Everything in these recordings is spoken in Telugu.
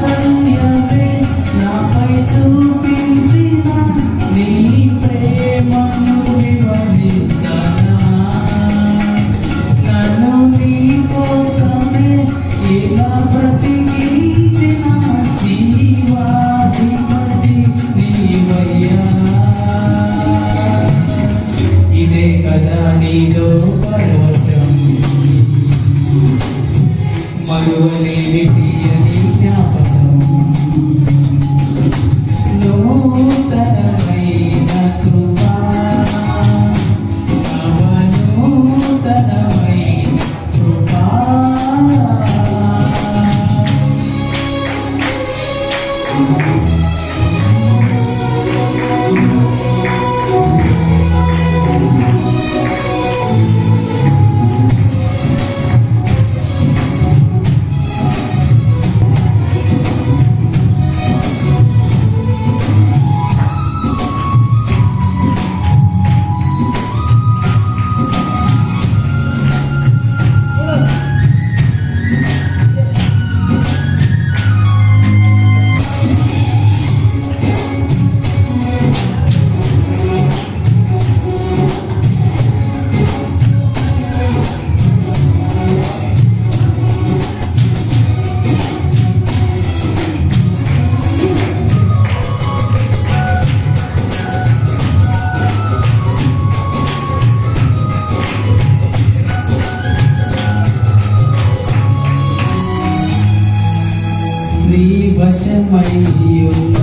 to you, not by. 没有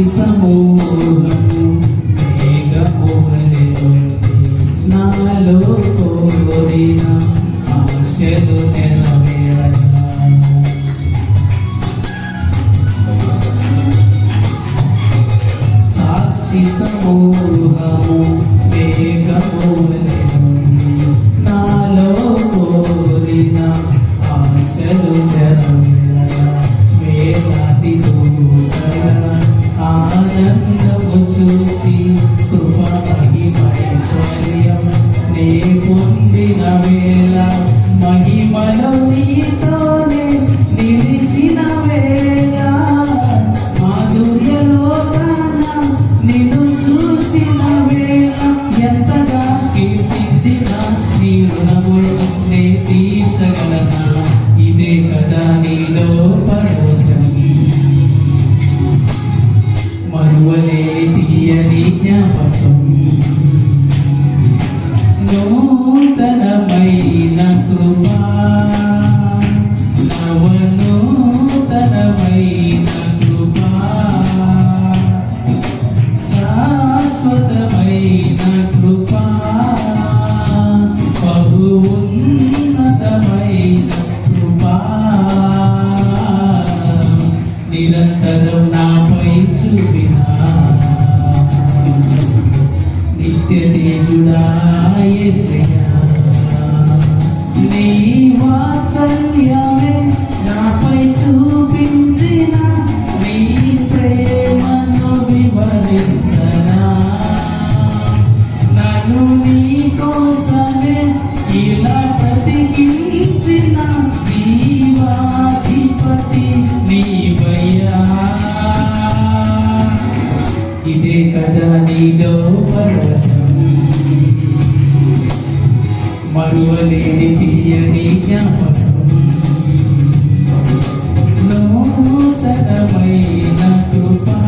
Kisamo Gracias. నిత్య తేజుడా యేసయ్యా నీ వాత్సల్యమే నాపై చూపించిన నీ ప్రేమను వివరించనా ఇదే పరవశం మరువలేని తీయని జ్ఞాపకం. నూతనమైన కృపా